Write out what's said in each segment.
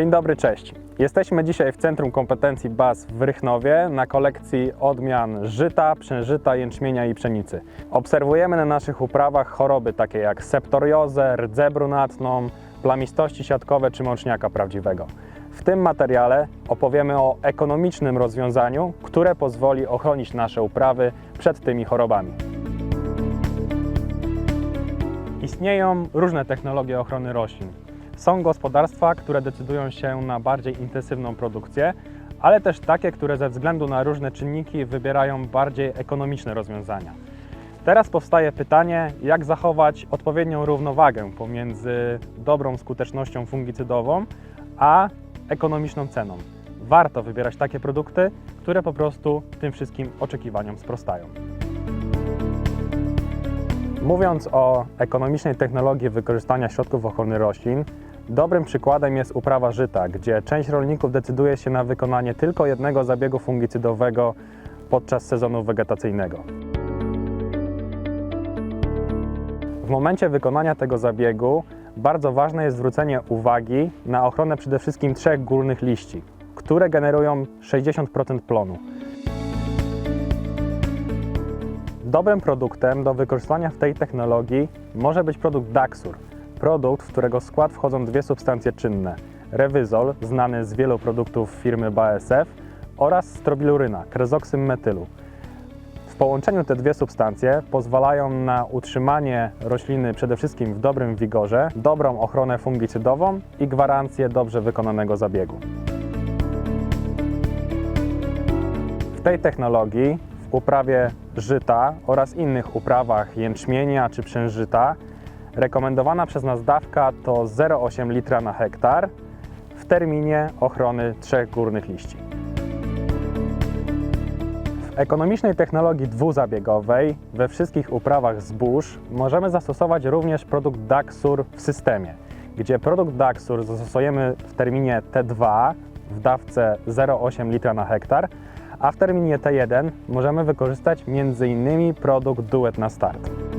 Dzień dobry, cześć. Jesteśmy dzisiaj w Centrum Kompetencji BAS w Rychnowie na kolekcji odmian żyta, przężyta, jęczmienia i pszenicy. Obserwujemy na naszych uprawach choroby takie jak septoriozę, rdzę brunatną, plamistości siatkowe czy mączniaka prawdziwego. W tym materiale opowiemy o ekonomicznym rozwiązaniu, które pozwoli ochronić nasze uprawy przed tymi chorobami. Istnieją różne technologie ochrony roślin. Są gospodarstwa, które decydują się na bardziej intensywną produkcję, ale też takie, które ze względu na różne czynniki wybierają bardziej ekonomiczne rozwiązania. Teraz powstaje pytanie, jak zachować odpowiednią równowagę pomiędzy dobrą skutecznością fungicydową a ekonomiczną ceną. Warto wybierać takie produkty, które po prostu tym wszystkim oczekiwaniom sprostają. Mówiąc o ekonomicznej technologii wykorzystania środków ochrony roślin, dobrym przykładem jest uprawa żyta, gdzie część rolników decyduje się na wykonanie tylko jednego zabiegu fungicydowego podczas sezonu wegetacyjnego. W momencie wykonania tego zabiegu bardzo ważne jest zwrócenie uwagi na ochronę przede wszystkim trzech górnych liści, które generują 60% plonu. Dobrym produktem do wykorzystania w tej technologii może być produkt Daxur. Produkt, w którego skład wchodzą dwie substancje czynne. Rewyzol, znany z wielu produktów firmy BASF oraz strobiluryna, krezoksym metylu. W połączeniu te dwie substancje pozwalają na utrzymanie rośliny przede wszystkim w dobrym wigorze, dobrą ochronę fungicydową i gwarancję dobrze wykonanego zabiegu. W tej technologii, w uprawie żyta oraz innych uprawach jęczmienia czy przężyta, rekomendowana przez nas dawka to 0,8 litra na hektar w terminie ochrony trzech górnych liści. W ekonomicznej technologii dwuzabiegowej we wszystkich uprawach zbóż możemy zastosować również produkt Daxur w systemie, gdzie produkt Daxur zastosujemy w terminie T2 w dawce 0,8 litra na hektar, a w terminie T1 możemy wykorzystać m.in. produkt Duet na start.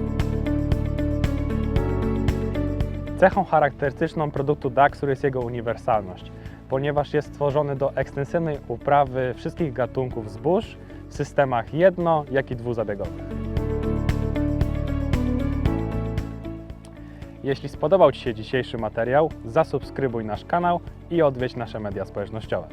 Cechą charakterystyczną produktu Daxur jest jego uniwersalność, ponieważ jest stworzony do ekstensywnej uprawy wszystkich gatunków zbóż w systemach jedno, jak i dwuzabiegowych. Jeśli spodobał Ci się dzisiejszy materiał, zasubskrybuj nasz kanał i odwiedź nasze media społecznościowe.